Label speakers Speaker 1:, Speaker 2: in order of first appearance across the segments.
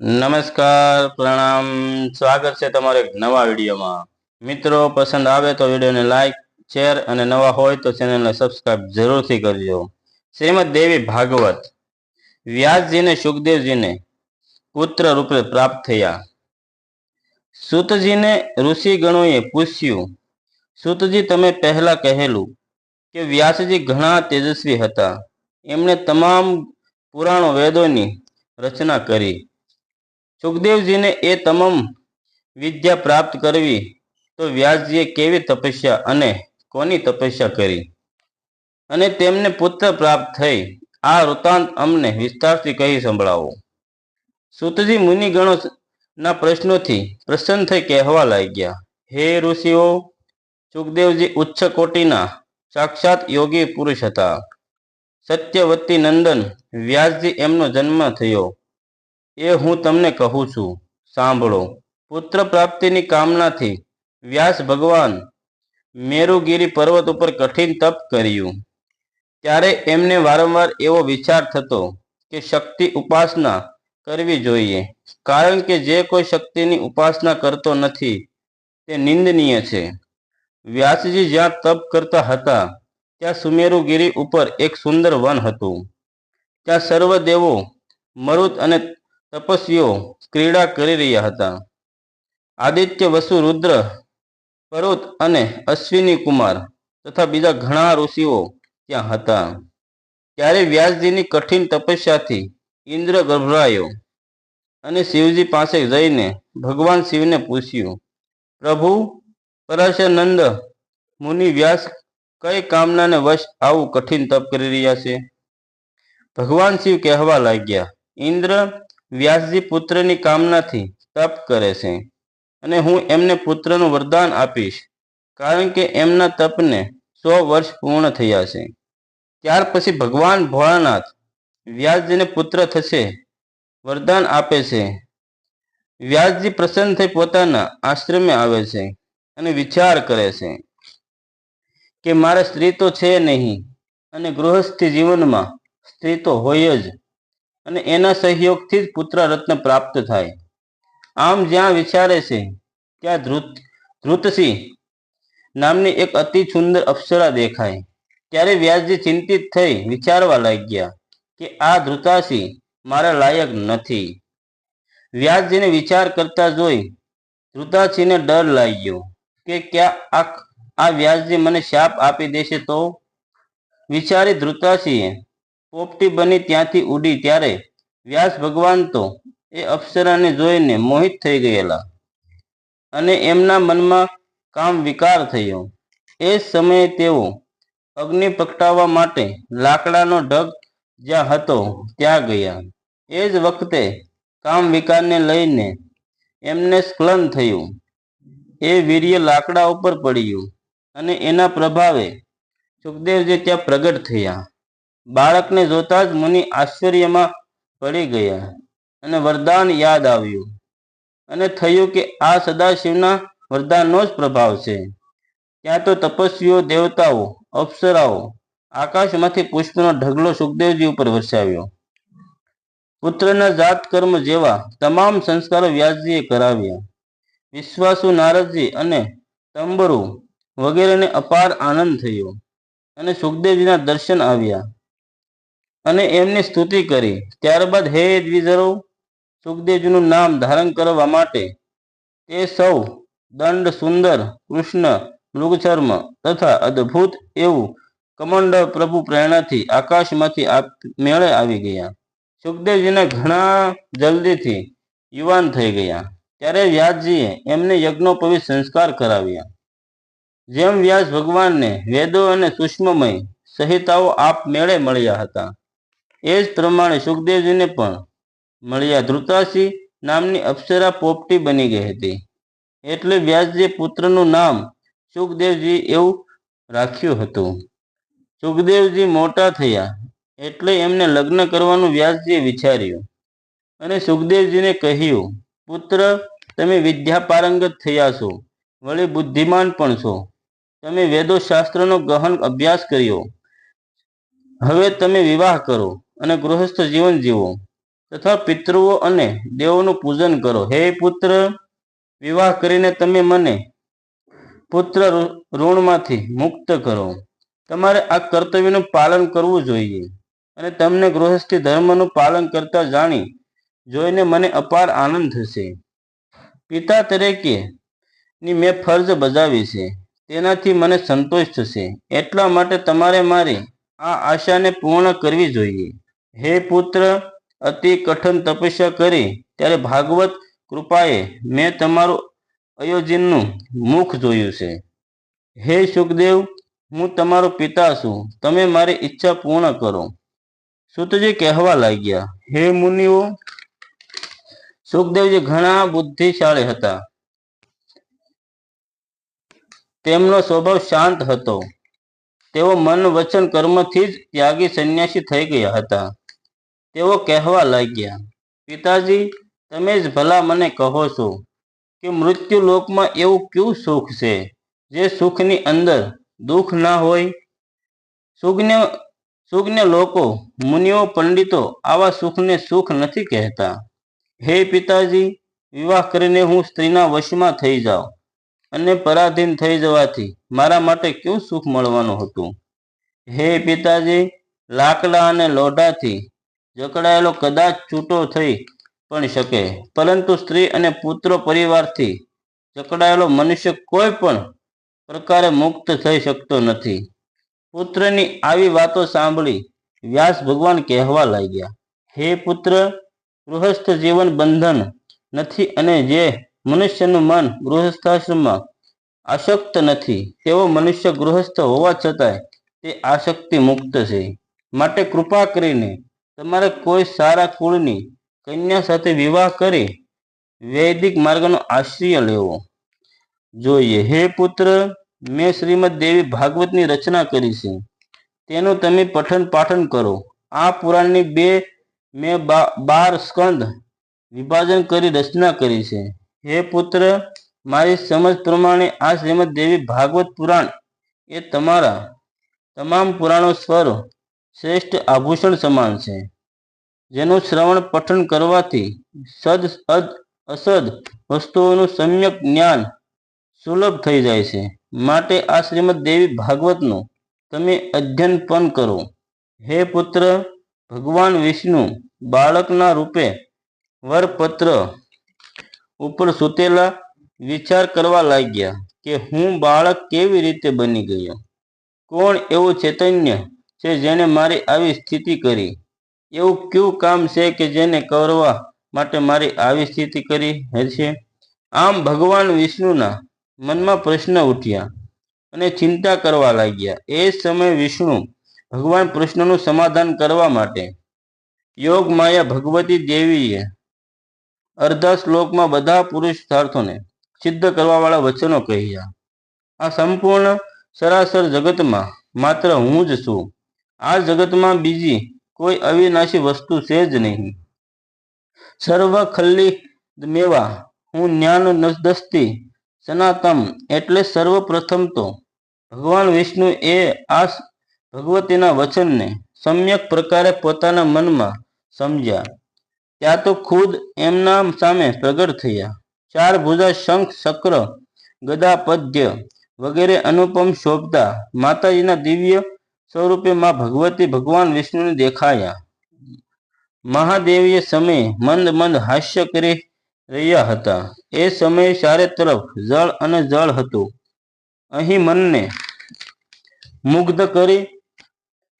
Speaker 1: નમસ્કાર, પ્રણામ. સ્વાગત છે તમારે નવા વિડીયોમાં. મિત્રો, પસંદ આવે તો વિડીયોને લાઈક, શેર અને નવા હોય તો ચેનલને સબસ્ક્રાઇબ જરૂરથી કરજો. શ્રીમદ દેવી ભાગવત. વ્યાસજીને, સુખદેવજીને પુત્ર રૂપે પ્રાપ્ત થયા. સુતજીને ઋષિગણોએ પૂછ્યું, સુતજી, તમે પહેલા કહેલું કે વ્યાસજી ઘણા તેજસ્વી હતા. એમણે તમામ પુરાણો વેદોની રચના કરી. સુખદેવજીને એ તમામ વિદ્યા પ્રાપ્ત કરવી તો વ્યાસજીએ કેવી તપસ્યા અને કોની તપસ્યા કરી? અને તેમને પુત્ર પ્રાપ્ત થઈ. આ વૃત્તાંત અમને વિસ્તારથી કહી સંભળાવો. સુતજી મુનિગણો ના પ્રશ્નોથી પ્રસન્ન થઈ કહેવા લાગ્યા, હે ઋષિઓ, સુખદેવજી ઉચ્ચ કોટીના સાક્ષાત યોગી પુરુષ હતા. સત્યવતી નંદન વ્યાસજી એમનો જન્મ થયો. એ હું તમને કહું છું. સાંભળો. પુત્ર પ્રાપ્તિની કામનાથી વ્યાસ ભગવાન મેરુગીરી પર્વત ઉપર કઠિન તપ કર્યું. ત્યારે એમને વારંવાર એવો વિચાર થતો કે શક્તિ ઉપાસના કરવી જોઈએ. કારણ કે જે કોઈ શક્તિની ઉપાસના કરતો નથી, તે નિંદનીય છે. વ્યાસજી જ્યાં તપ કરતા હતા, ત્યાં સુમેરુગીરી ઉપર એક સુંદર વન હતું. ત્યાં સર્વ દેવો અને તપસ્વીઓ ક્રીડા કરી રહ્યા હતા. આદિત્ય, વસુ, રુદ્ર પરોત અને અશ્વિની કુમાર તથા બીજા ઘણા ઋષિઓ ત્યાં હતા. ત્યારે વ્યાસજીની કઠિન તપસ્યાથી ઇન્દ્ર ગભરાયો અને શિવજી પાસે જઈને ભગવાન શિવને પૂછ્યું, પ્રભુ પરાશનંદ મુનિ વ્યાસ કઈ કામનાને વશ આવું કઠિન તપ કરી રહ્યા છે? ભગવાન શિવ કહેવા લાગ્યા, ઇન્દ્ર વ્યાસજી પુત્રની કામનાથી તપ કરે છે અને હું એમને પુત્રનું વરદાન આપીશ, કારણ કે એમના તપને સો વર્ષ પૂર્ણ થયા છે. ત્યાર પછી ભગવાન ભોળાનાથ વ્યાસજીને પુત્ર થશે, વરદાન આપે છે. વ્યાસજી પ્રસન્ન થઈ પોતાના આશ્રમે આવે છે અને વિચાર કરે છે કે મારે સ્ત્રી તો છે નહીં અને ગૃહસ્થી જીવનમાં સ્ત્રી તો હોય જ. અને એના સહયોગથી જ પુત્ર રત્ન પ્રાપ્ત થાય. આમ જ્યાં વિચારે છે, ત્યાં ધ્રુત, ધ્રુતસિંહ નામની એક અતિ સુંદર અપ્સરા દેખાય. ત્યારે વ્યાસજી ચિંતિત થઈ વિચારવા લાગ્યા કે આ ધ્રુતાસી મારા લાયક નથી. વ્યાસજીને વિચાર કરતા જોઈ ધ્રુતાસિંહને ડર લાગ્યો કે ક્યાં આ વ્યાસજી મને શાપ આપી દેશે તો? વિચારી ધ્રુતાસિંહે પોપટી બની ત્યાંથી ઉડી ત્યારે વ્યાસ ભગવાન તો એ અપ્સરાને જોઈને મોહિત થઈ ગયેલા અને એમના મનમાં કામ વિકાર થયો. એ સમયે તેઓ અગ્નિ પ્રગટાવવા માટે લાકડાનો ઢગ જ્યાં હતો ત્યાં ગયા. એ જ વખતે કામ વિકારને લઈને એમને સ્ખલન થયું. એ વીર્ય લાકડા ઉપર પડ્યું અને એના પ્રભાવે સુખદેવજી ત્યાં પ્રગટ થયા. બાળકને જોતા જ મુનિ આશ્ચર્યમાં પડી ગયા અને વરદાન યાદ આવ્યું. અને થયું કે આ સદાશિવના વરદાનનો જ પ્રભાવ છે. ત્યાં તો તપસ્વીઓ, દેવતાઓ, અપ્સરાઓ આકાશમાંથી પુષ્પનો ઢગલો સુખદેવજી ઉપર વરસાવ્યો. પુત્રના જાત કર્મ જેવા તમામ સંસ્કારો વ્યાસજીએ કરાવ્યા. વિશ્વાસુ નારદજી અને તંબરુ વગેરેને અપાર આનંદ થયો અને સુખદેવજીના દર્શન આવ્યા. અને એમની સ્તુતિ કરી. ત્યારબાદ હે દ્વિજરો, સુખદેવજીનું નામ ધારણ કરવા માટે તે સૌ દંડ, સુંદર, કૃષ્ણ મૃગચર્મ તથા અદ્ભુત એવું કમંડ પ્રભુ પ્રેરણાથી આકાશમાંથી મેળે આવી ગયા. સુખદેવજીને ઘણા જલ્દીથી યુવાન થઈ ગયા. ત્યારે વ્યાસજીએ એમને યજ્ઞોપવિત સંસ્કાર કરાવ્યા. જેમ વ્યાસ ભગવાનને વેદો અને સૂક્ષ્મમય સંહિતાઓ આપ મેળે મળ્યા હતા. એ જ પ્રમાણે સુખદેવજીને પણ મળ્યા ધૃતાસી નામની અપ્સરા પોપટી બની ગઈ હતી. એટલે વ્યાસજી પુત્રનું નામ સુખદેવજી એવું રાખ્યું હતું. સુખદેવજી મોટા થયા એટલે એમને લગ્ન કરવાનું વ્યાસજીએ વિચાર્યું. અને સુખદેવજીને કહ્યું, પુત્ર, તમે વિદ્યા પારંગત થયા છો, વળી બુદ્ધિમાન પણ છો. તમે વેદો શાસ્ત્રનો ગહન અભ્યાસ કર્યો. હવે તમે વિવાહ કરો. અને ગૃહસ્થ જીવન જીવો. તથા પિતૃઓ અને દેવોનું પૂજન કરો. હે પુત્ર, વિવાહ કરીને તમે મને પુત્ર ઋણમાંથી મુક્ત કરો. તમારે આ કર્તવ્યનું પાલન કરવું જોઈએ. અને તમને ગૃહસ્થી ધર્મનું પાલન કરતા જાણી, જોઈને મને અપાર આનંદ થશે. પિતા તરીકે ની મેં ફરજ બજાવી છે. તેનાથી મને સંતોષ થશે. એટલા માટે તમારે મારી આ આશાને પૂર્ણ કરવી જોઈએ. હે પુત્ર, અતિ કઠન તપસ્યા કરી, ત્યારે ભાગવત કૃપાએ મેં તમારું અયોજનનું મુખ જોયું છે. હે સુખદેવ, હું તમારો પિતા છું, તમે મારી ઈચ્છા પૂર્ણ કરો. સુતજી કહેવા લાગ્યા, હે મુનિઓ, સુખદેવજી ઘણા બુદ્ધિશાળી હતા. તેમનો સ્વભાવ શાંત હતો. તેઓ મન વચન કર્મથી જ ત્યાગી સંન્યાસી થઈ ગયા હતા. તેઓ કહેવા લાગ્યા, પિતાજી, તમે જ ભલા મને કહો છો કે મૃત્યુ લોકમાં એવું કયું સુખ છે? જે સુખની અંદર દુઃખ ના હોય? સુજ્ઞ સુજ્ઞ લોકો, મુનિઓ, પંડિતો આવા સુખને સુખ નથી કહેતા. હે પિતાજી, વિવાહ કરીને હું સ્ત્રીના વશમાં થઈ જાઉં અને પરાધીન થઈ જવાથી મારા માટે કયું સુખ મળવાનું હતું? હે પિતાજી, લાકડા અને લોઢાથી જકડાયેલો કદાચ છૂટો થઈ પણ શકે. પરંતુ સ્ત્રી અને પુત્રો પરિવારથી જકડાયેલો મનુષ્ય કોઈ પણ પ્રકારે મુક્ત થઈ શકતો નથી. પુત્રની આવી વાતો સાંભળી વ્યાસ ભગવાન કહેવા લાગ્યા, હે પુત્ર, ગૃહસ્થ જીવન બંધન નથી અને જે મનુષ્યનું મન ગૃહસ્થાશ્રમમાં આસક્ત નથી તેવો મનુષ્ય ગૃહસ્થ હોવા છતાંય તે આસક્તિ મુક્ત છે. માટે કૃપા કરીને તમારે કોઈ સારા કુળની કન્યા સાથે વિવાહ કરી વૈદિક માર્ગનો આશ્રય લેવો. જોઈએ. હે પુત્ર, મેં શ્રીમદ દેવી ભાગવતની રચના કરી છે. તેનું તમે પઠન પાઠન કરો. આ પુરાણની બે મેં બાર સ્કંદ વિભાજન કરી રચના કરી છે. હે પુત્ર, મારી સમજ પ્રમાણે આ શ્રીમદ દેવી ભાગવત પુરાણ એ તમારા તમામ પુરાણો સ્વર શ્રેષ્ઠ આભૂષણ સમાન છે. જેનું શ્રવણ પઠન કરવાથી સદ અદ અસદ વસ્તુઓનું સમ્યક જ્ઞાન સુલભ થઈ જાય છે. માટે આ શ્રીમદ દેવી ભાગવતનું તમે અધ્યયન પણ કરો. હે પુત્ર, ભગવાન વિષ્ણુ, બાળકના રૂપે વરપત્ર ઉપર સૂતેલા વિચાર કરવા લાગ્યા કે હું બાળક કેવી રીતે બની ગયો? કોણ એવું ચૈતન્ય છે જેણે મારી આવી સ્થિતિ કરી. એવું કયું કામ છે કે જેને કરવા માટે મારી આવી સ્થિતિ કરી હશે? આમ ભગવાન વિષ્ણુના મનમાં પ્રશ્ન ઉઠ્યા અને ચિંતા કરવા લાગ્યા. એ સમયે વિષ્ણુ ભગવાન કૃષ્ણનું સમાધાન કરવા માટે યોગ માયા ભગવતી દેવીએ અર્ધા શ્લોકમાં બધા પુરુષાર્થોને સિદ્ધ કરવાવાળા વચનો કહ્યા. આ સંપૂર્ણ સરાસર જગતમાં માત્ર હું જ છું. આ જગતમાં બીજી કોઈ અવિનાશી વસ્તુ છે જ નહીં. સર્વ ખલ્લી મેવા, હું જ્ઞાન નસદસ્તી સનાતમ એટલે સર્વપ્રથમ તો. ભગવાન વિષ્ણુ એ આ ભગવતીના વચનને સમ્યક પ્રકારે પોતાના મનમાં સમજ્યા. ત્યાં તો ખુદ એમના સામે પ્રગટ થયા. ચાર ભુજા, શંખ ચક્ર ગદા, પદ્ય વગેરે અનુપમ શોભતા માતાજીના દિવ્ય સ્વરૂપે માં ભગવતી ભગવાન વિષ્ણુને દેખાયા. મહાદેવીએ સમય મંદ મંદ હાસ્ય કરી રહ્યા હતા. એ સમયે ચારે તરફ જળ અને જળ હતું. અહીં મનને મુગ્ધ કરી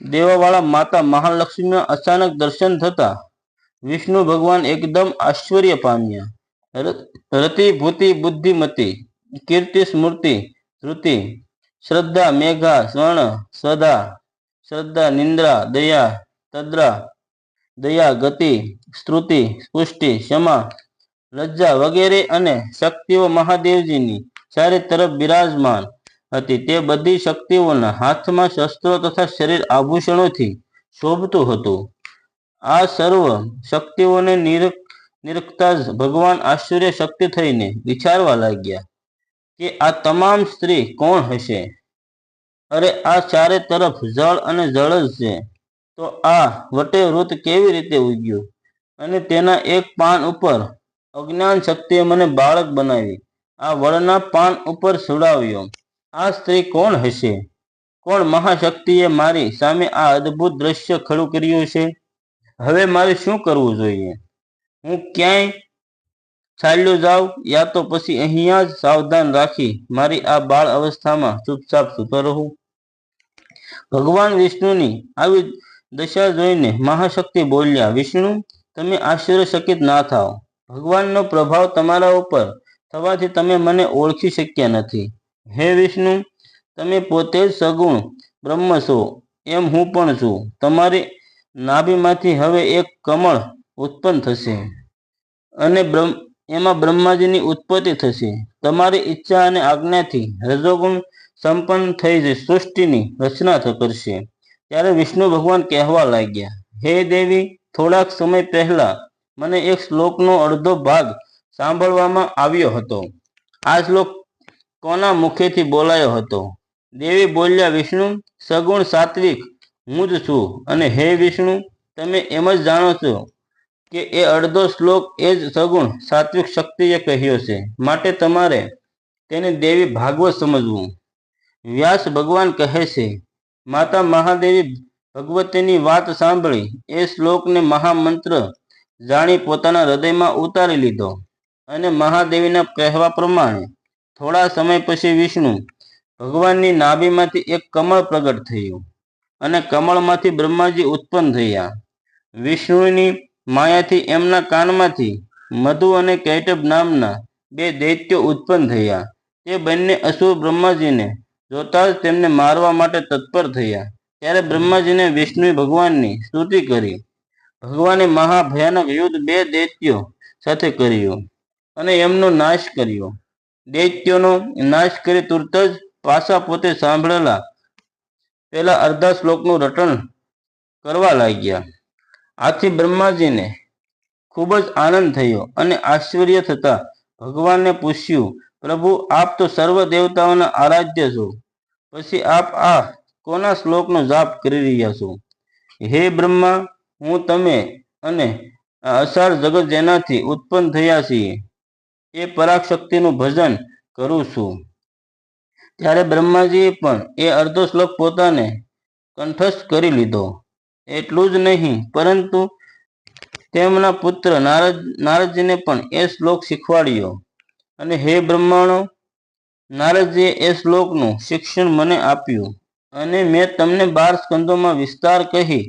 Speaker 1: દેવાવાળા માતા મહાલક્ષ્મીના અચાનક દર્શન થતા વિષ્ણુ ભગવાન એકદમ આશ્ચર્ય પામ્યા. રતિ ભૂતિ બુદ્ધિમતી કીર્તિ સ્મૃતિ ધૃતિ શ્રદ્ધા, મેઘા, સ્વર્ણ સદા શ્રદ્ધા, નિંદ્રા, દયા, તદ્રા, દયા, ગતિ, સ્તુતિ, પુષ્ટિ, ક્ષમા, લજ્જા વગેરે અને શક્તિઓ મહાદેવજીની ચારે તરફ બિરાજમાન હતી. તે બધી શક્તિઓના હાથમાં શસ્ત્રો તથા શરીર આભૂષણોથી શોભતું હતું. આ સર્વ શક્તિઓને નિરખ નિરખતા જ ભગવાન આશ્ચર્ય શક્તિ થઈને વિચારવા લાગ્યા. કે આ તમામ સ્ત્રી કોણ હશે? અરે આ ચારે તરફ જળ અને જળ જ છે. તો આ વટે વૃત કેવી રીતે ઉગ્યું? અને તેના એક પાન ઉપર અજ્ઞાન શક્તિએ મને બાળક બનાવી. આ વળના પાન ઉપર સુડાવ્યો. આ સ્ત્રી કોણ હશે? કોણ મહાશક્તિએ મારી સામે આ અદ્ભુત દ્રશ્ય ખડું કર્યું છે? હવે મારે શું કરવું જોઈએ? હું ક્યાંય ચાલ્યો જાવ યા તો પછી અહીંયા જ સાવધાન રાખી મારી આ બાળ અવસ્થામાં ચૂપચાપ સૂતો રહું. ભગવાન વિષ્ણુની આવી દશા જોઈને મહાશક્તિ બોલ્યા, વિષ્ણુ, તમે આશ્ચર્યચકિત ના થાઓ. ભગવાનનો પ્રભાવ તમારા ઉપર થવાથી તમે મને ઓળખી શક્યા નથી. હે વિષ્ણુ, તમે પોતે જ સગુણ બ્રહ્મ છો, એમ હું પણ છું. તમારી નાભીમાંથી હવે એક કમળ ઉત્પન્ન થશે અને બ્રહ્મ એમાં બ્રહ્માજીની ઉત્પત્તિ થશે. તમારી ઈચ્છા અને આજ્ઞાથી રજોગુણ સંપન્ન થઈ જઈ સૃષ્ટિની રચના કરશે. ત્યારે વિષ્ણુ ભગવાન કહેવા લાગ્યા, હે દેવી, થોડાક સમય પહેલા મને એક શ્લોકનો અડધો ભાગ સાંભળવામાં આવ્યો હતો. આ શ્લોક કોના મુખેથી બોલાયો હતો? દેવી બોલ્યા, વિષ્ણુ, સગુણ સાત્વિક, હું જ છું અને હે વિષ્ણુ, તમે એમ જ જાણો છો કે એ અડધો શ્લોક એ જ સગુણ સાત્વિક શક્તિએ કહ્યો છે. માટે તમારે તેને દેવી ભાગવત સમજવું. વ્યાસ ભગવાન કહે છે, માતા મહાદેવી ભગવતીની વાત સાંભળી. એ શ્લોકને મહામંત્ર જાણી પોતાના હૃદયમાં ઉતારી લીધો અને મહાદેવીના કહેવા પ્રમાણે થોડા સમય પછી વિષ્ણુ ભગવાનની નાભીમાંથી એક કમળ પ્રગટ થયું અને કમળમાંથી બ્રહ્માજી ઉત્પન્ન થયા. વિષ્ણુની માયાથી એમના કાનમાંથી મધુ અને કૈટબ નામના બે દૈત્યો ઉત્પન્ન થયા. તે બંને અસુર બ્રહ્માજીને જોતા જ તેમને મારવા માટે તત્પર થયા. ત્યારે બ્રહ્માજીને વિષ્ણુ ભગવાનની સ્તુતિ કરી. ભગવાને મહાભયાનક યુદ્ધ બે દૈત્યો સાથે કર્યું અને એમનો નાશ કર્યો. દૈત્યોનો નાશ કરી તુરત જ પાછા પોતે સાંભળેલા પેલા અર્ધા શ્લોકનું રટણ કરવા લાગ્યા. આથી બ્રહ્માજીને ખૂબ જ આનંદ થયો અને આશ્ચર્ય થતા ભગવાનને પૂછ્યું, પ્રભુ, આપ તો સર્વ દેવતાઓના આરાધ્ય છો. પછી આપ આ કોના શ્લોકનો જાપ કરી રહ્યા છો? હે બ્રહ્મા, હું તમે અને અસાર જગત જેનાથી ઉત્પન્ન થયા છીએ, એ પરાશક્તિનું ભજન કરું છું. ત્યારે બ્રહ્માજીએ પણ એ અર્ધો શ્લોક પોતાને કંઠસ્થ કરી લીધો. એટલું જ નહીં, પરંતુ તેમના પુત્ર નારદ, નારદજીને પણ એ શ્લોક શીખવાડ્યો. અને હે બ્રહ્માણો, નારદજીએ એ શ્લોકનું શિક્ષણ મને આપ્યું અને મેં તમને બાર સ્કંદોમાં વિસ્તાર કહી,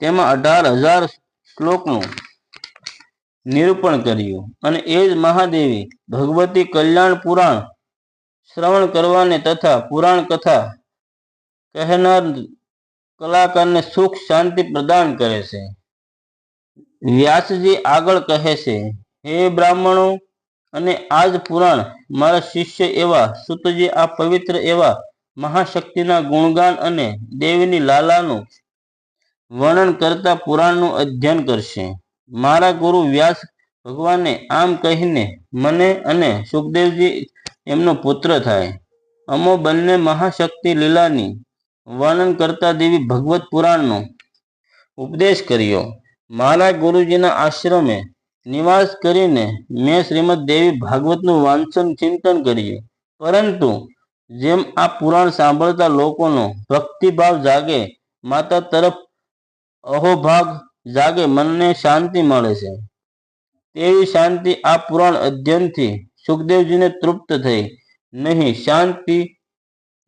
Speaker 1: તેમાં અઢાર હજાર શ્લોકનું નિરૂપણ કર્યું. અને એ જ મહાદેવી ભગવતી કલ્યાણ પુરાણ શ્રવણ કરવાને તથા પુરાણ કથા કહેનાર કલાકારને સુખ શાંતિ પ્રદાન કરે છે. વ્યાસજી આગળ કહે છે, હે બ્રાહ્મણો, અને આજ પુરાણ મારા શિષ્ય એવા સુતજી, આ પવિત્ર એવા મહાશક્તિના ગુણગાન અને દેવીની લાલાનું વર્ણન કરતા પુરાણનું અધ્યયન કરશે. મારા ગુરુ વ્યાસ ભગવાને આમ કહીને મને અને સુખદેવજી એમનો પુત્ર થાય. અમો બંને મહાશક્તિ લીલાની વર્ણન કરતા દેવી ભગવત પુરાણનો ઉપદેશ કર્યો. મારા ગુરુજીના આશ્રમે નિવાસ કરીને મેં શ્રીમદ દેવી ભાગવતનું વાંચન ચિંતન કર્યું. પરંતુ જેમ આ પુરાણ સાંભળતા લોકોનો ભક્તિભાવ જાગે, માતા તરફ અહોભાગ જાગે, મનને શાંતિ મળે છે. તેવી શાંતિ આ પુરાણ અધ્યયનથી સુખદેવજીને તૃપ્ત થઈ. નહીં, શાંતિ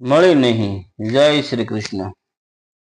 Speaker 1: મળી નહીં. જય શ્રી કૃષ્ણ.